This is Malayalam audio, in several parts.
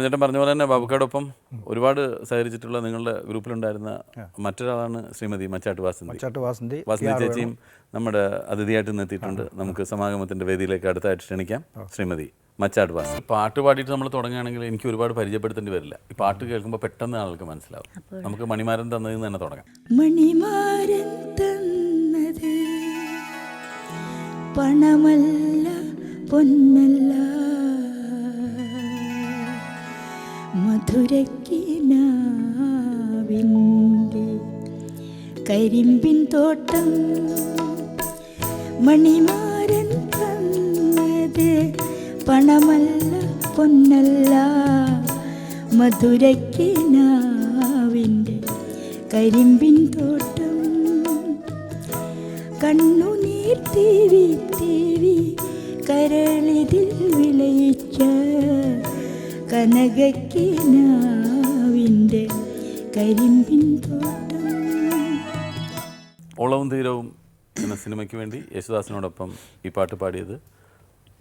ചേട്ടൻ പറഞ്ഞ പോലെ തന്നെ ബാബുക്കാടൊപ്പം ഒരുപാട് സഹകരിച്ചിട്ടുള്ള നിങ്ങളുടെ ഗ്രൂപ്പിലുണ്ടായിരുന്ന മറ്റൊരാളാണ് ശ്രീമതി മച്ചാട്ട് വാസന്തി. വാസന്തി വാസന്തി ചേച്ചിയും നമ്മുടെ അതിഥിയായിട്ട് ഇന്ന് എത്തിയിട്ടുണ്ട്. നമുക്ക് സമാഗമത്തിന്റെ വേദിയിലേക്ക് അടുത്തായിട്ട് ക്ഷണിക്കാം. ശ്രീമതി മച്ചാട്ട് വാസന്തി. പാട്ട് പാടിയിട്ട് നമ്മൾ തുടങ്ങുകയാണെങ്കിൽ എനിക്ക് ഒരുപാട് പരിചയപ്പെടുത്തേണ്ടി വരില്ല. ഈ പാട്ട് കേൾക്കുമ്പോൾ പെട്ടെന്ന് ആൾക്ക് മനസ്സിലാവും. നമുക്ക് മണിമാരൻ തന്നതിൽ നിന്ന് തന്നെ തുടങ്ങാം. മണിമാരൻ തന്നത് പണമല്ല പൊന്നല്ല മധുരക്കിനാവിന്റെ കരിമ്പിൻ തോട്ടം മണിമാരൻ തന്നത് പണമല്ല പൊന്നല്ല. മധുരക്കിനാവിന്റെ കരിമ്പിൻ തോട്ടം കണ്ണുനീർ തീവി തീവി കരളിതിൽ വിളയിച്ച കനകക്കിനാവിന്റെ കരിമ്പിൻ തോട്ടം. ഓളവും തീരവും എന്ന സിനിമയ്ക്ക് വേണ്ടി യേശുദാസിനോടൊപ്പം ഈ പാട്ട് പാടിയത്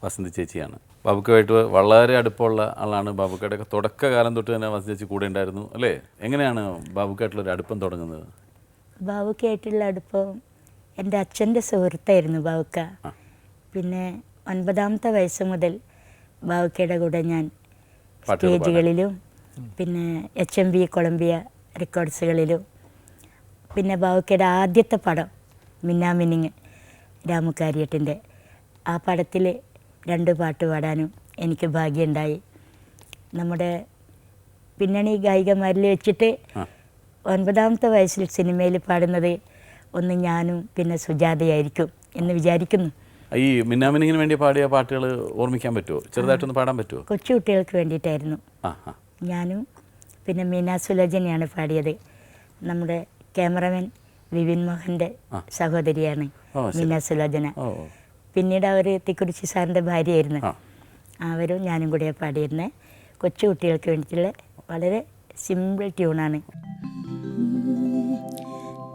വസന്തി ചേച്ചിയാണ്. ബാബുക്കയുമായിട്ട് വളരെ അടുപ്പമുള്ള ആളാണ് ബാബുക്കയുടെ ഒക്കെ തുടക്കകാലം തൊട്ട് തന്നെ വസന്തി ചേച്ചി കൂടെ ഉണ്ടായിരുന്നു അല്ലേ? എങ്ങനെയാണ് ബാബുക്കായിട്ടുള്ള ഒരു അടുപ്പം തുടങ്ങുന്നത്? ബാബുക്കായിട്ടുള്ള അടുപ്പം എന്റെ അച്ഛന്റെ സുഹൃത്തായിരുന്നു ബാബുക്ക. പിന്നെ ഒൻപതാമത്തെ വയസ്സ് മുതൽ ബാബുക്കയുടെ കൂടെ ഞാൻ. സ്റ്റേജുകളിലും പിന്നെ എച്ച് എം ബി കൊളംബിയ റെക്കോർഡ്സുകളിലും പിന്നെ ബാവുക്കയുടെ ആദ്യത്തെ പടം മിന്നാമിന്നിങ് രാമുക്കാരിയട്ടിന്റെ. ആ പടത്തിൽ രണ്ട് പാട്ട് പാടാനും എനിക്ക് ഭാഗ്യമുണ്ടായി. നമ്മുടെ പിന്നണി ഗായികമാരിൽ വെച്ചിട്ട്. ഒൻപതാമത്തെ വയസ്സിൽ സിനിമയിൽ പാടുന്നത് ഒന്ന് ഞാനും പിന്നെ സുജാതയായിരിക്കും എന്ന് വിചാരിക്കുന്നു. ഈ മിന്നാമിനിങ്ങിന് വേണ്ടി പാടിയ പാട്ടുകൾ ഓർമ്മിക്കാൻ പറ്റുമോ ചെറുതായിട്ടൊന്ന് പാടാൻ പറ്റുമോ കൊച്ചുകുട്ടികൾക്ക് വേണ്ടിയിട്ടായിരുന്നു. ആ ആ. ഞാനും പിന്നെ മീന സുലജനയാണ് പാടിയത്. നമ്മുടെ ക്യാമറമാൻ വിപിൻ മോഹന്റെ സഹോദരിയാണ്. മീന സുലോചന ഓ പിന്നീട് അവർ തിക്കുറിച്ചി സാറിന്റെ ഭാര്യയായിരുന്നു. അവരും ഞാനും കൂടെ പാടിയിരുന്നത് കൊച്ചു കുട്ടികൾക്ക് വേണ്ടിയിട്ടുള്ള വളരെ സിമ്പിൾ ട്യൂണാണ്.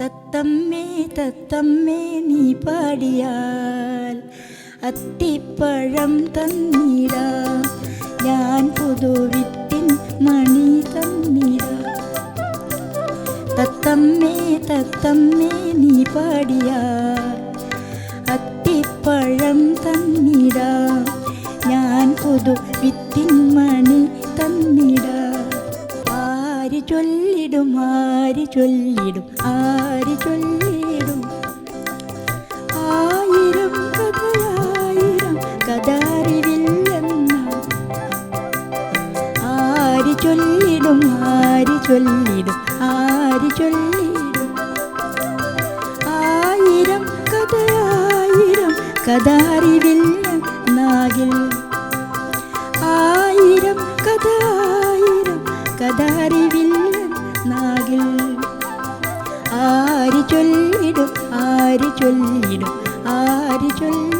തത്തമ്മേ തത്തമ്മേ നീ പാടിയാൽ അത്തിപ്പഴം തന്നിട. ഞാൻ പുതുവിത്തിൻ മണി തന്നിട. തത്തമ്മേ തത്തമ്മേ നീ പാടിയ. അത്തിപ്പഴം തന്നിട. ഞാൻ പുതുവിത്തിൻ മണി തന്നിട. ആര് ചൊല്ലിടും ആര് ചൊല്ലിടും ആര് ചൊല്ലിടും. ചൊല്ലിടും ആര് ചൊല്ലിടും? ആയിരം കഥയായിരം കഥാറിവില്ല നാകിൽ ആയിരം കഥായിരം കഥാറിവില്ല നാകിൽ ആര് ചൊല്ലിടും ആര് ചൊല്ലിടും ആര് ചൊല്ലിടും?